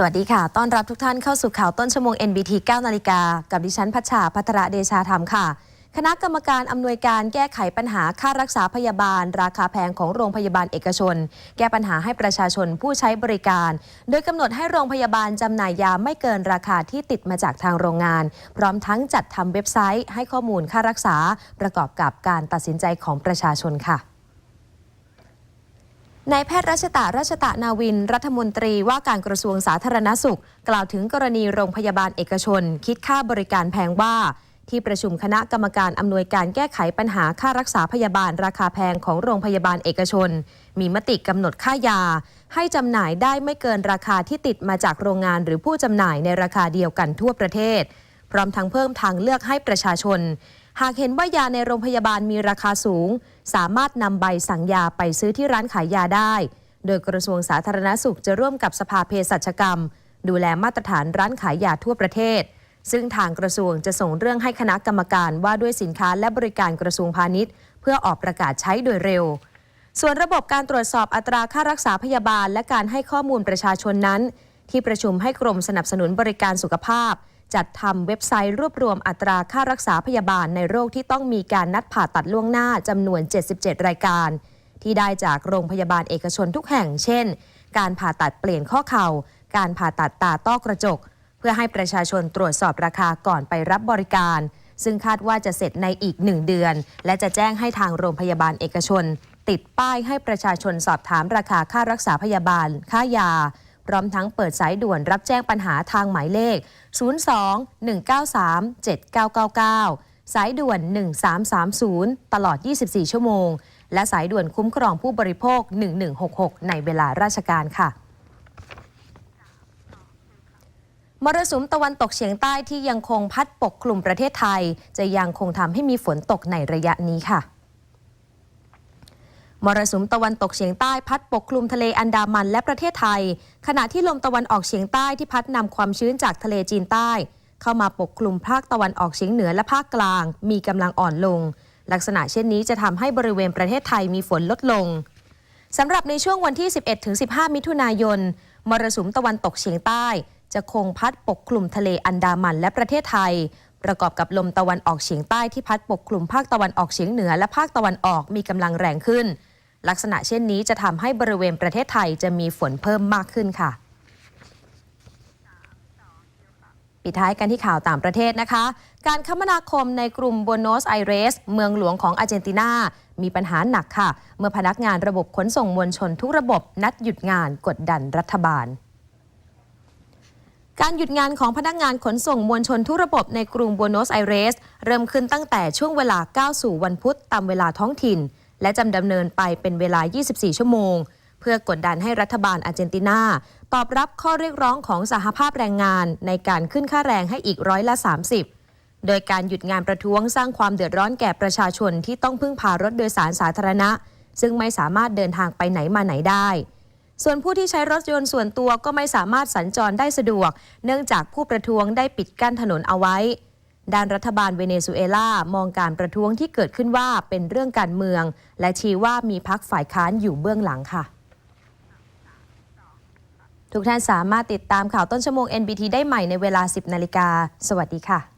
สวัสดีค่ะ ต้อนรับทุกท่านเข้าสู่ข่าวต้นชั่วโมง NBT 9 นาฬิกา กับดิฉันพัชชาพัทระเดชาธรรมค่ะ คณะกรรมการอำนวยการแก้ไขปัญหาค่ารักษาพยาบาล ราคาแพงของโรงพยาบาลเอกชน แก้ปัญหาให้ประชาชนผู้ใช้บริการ โดยกำหนดให้โรงพยาบาลจำหน่ายยาไม่เกินราคาที่ติดมาจากทางโรงงาน พร้อมทั้งจัดทำเว็บไซต์ ให้ข้อมูลค่ารักษาประกอบกับการตัดสินใจของประชาชนค่ะ นายแพทย์รัชตะรัชตะนาวิน รัฐมนตรีว่าการกระทรวงสาธารณสุข กล่าวถึงกรณีโรงพยาบาลเอกชน คิดค่าบริการแพงว่า ที่ประชุมคณะกรรมการอำนวยการแก้ไขปัญหาค่ารักษาพยาบาลราคาแพงของโรงพยาบาลเอกชน มีมติกำหนดค่ายา ให้จำหน่ายได้ไม่เกินราคาที่ติดมาจากโรงงานหรือผู้จำหน่ายในราคาเดียวกันทั่วประเทศ พร้อมทั้งเพิ่มทางเลือกให้ประชาชน หากเห็นว่ายาในโรงพยาบาลมีราคาสูง สามารถนำใบสั่งยาไปซื้อที่ร้านขายยาได้ โดยกระทรวงสาธารณสุขจะร่วมกับสภาเภสัชกรรม ดูแลมาตรฐานร้านขายยาทั่วประเทศ ซึ่งทางกระทรวงจะส่งเรื่องให้คณะกรรมการว่าด้วยสินค้าและบริการกระทรวงพาณิชย์ เพื่อออกประกาศใช้โดยเร็ว ส่วนระบบการตรวจสอบอัตราค่ารักษาพยาบาล และการให้ข้อมูลประชาชนนั้น ที่ประชุมให้กรมสนับสนุนบริการสุขภาพ จัดทำเว็บไซต์รวบรวมอัตราค่ารักษาพยาบาลในโรคที่ต้องมีการนัดผ่าตัดล่วงหน้าจำนวน 77 รายการ ที่ได้จากโรงพยาบาลเอกชนทุกแห่ง เช่น การผ่าตัดเปลี่ยนข้อเข่า การผ่าตัดตาต้อกระจก เพื่อให้ประชาชนตรวจสอบราคาก่อนไปรับบริการ ซึ่งคาดว่าจะเสร็จในอีกหนึ่งเดือน และจะแจ้งให้ทางโรงพยาบาลเอกชน ติดป้ายให้ประชาชนสอบถามราคาค่ารักษาพยาบาล ค่ายา พร้อมทั้งเปิดสายด่วนรับแจ้งปัญหาทางหมายเลข 02 193 7999 สายด่วน 1330 ตลอด 24 ชั่วโมง และสายด่วนคุ้มครองผู้บริโภค 1166 ในเวลาราชการค่ะมรสุมตะวันตกเฉียงใต้ที่ยังคงพัดปกคลุมประเทศไทย จะยังคงทำให้มีฝนตกในระยะนี้ค่ะ มรสุมตะวันตกเฉียงใต้พัดปกคลุมทะเลอันดามันและประเทศไทย ขณะที่ลมตะวันออกเฉียงใต้ที่พัดนำความชื้นจากทะเลจีนใต้ เข้ามาปกคลุมภาคตะวันออกเฉียงเหนือและภาคกลาง มีกำลังอ่อนลง ลักษณะเช่นนี้จะทำให้บริเวณประเทศไทยมีฝนลดลงสำหรับในช่วงวันที่ 11-15 มิถุนายน มรสุมตะวันตกเฉียงใต้ จะคงพัดปกคลุมทะเลอันดามันและประเทศไทย ประกอบกับลมตะวันออกเฉียงใต้ที่พัดปกคลุมภาคตะวันออกเฉียงเหนือและภาคตะวันออกมีกำลังแรงขึ้น ลักษณะเช่นนี้จะทำให้บริเวณประเทศไทยจะมีฝนเพิ่มมากขึ้นค่ะปิดท้ายกันที่ข่าวต่างประเทศนะคะ การคมนาคมในกรุงบัวโนสไอเรส เมืองหลวงของอาร์เจนตินา มีปัญหาหนักค่ะ เมื่อพนักงานระบบขนส่งมวลชนทุกระบบนัดหยุดงานกดดันรัฐบาล การหยุดงานของพนักงานขนส่งมวลชนทุกระบบในกรุงบัวโนสไอเรส เริ่มขึ้นตั้งแต่ช่วงเวลาก้าวสู่วันพุธตามเวลาท้องถิ่น และจำดำเนินไปเป็นเวลา 24 ชั่วโมง เพื่อกดดันให้รัฐบาลอาร์เจนตินา ตอบรับข้อเรียกร้องของสหภาพแรงงานในการขึ้นค่าแรงให้อีกร้อยละ 30 โดยการหยุดงานประท้วงสร้างความเดือดร้อนแก่ประชาชนที่ต้องพึ่งพารถโดยสารสาธารณะ ซึ่งไม่สามารถเดินทางไปไหนมาไหนได้ส่วนผู้ที่ใช้รถยนต์ส่วนตัวก็ไม่สามารถสัญจรได้สะดวก เนื่องจากผู้ประท้วงได้ปิดกั้นถนนเอาไว้ ด้านรัฐบาลเวเนซุเอลามองการประท้วงที่เกิดขึ้นว่าเป็นเรื่องการเมือง และชี้ว่ามีพักฝ่ายค้านอยู่เบื้องหลังค่ะ ทุกท่านสามารถติดตามข่าวต้นชั่วโมง NBT ได้ใหม่ในเวลา 10 นาฬิกา สวัสดีค่ะ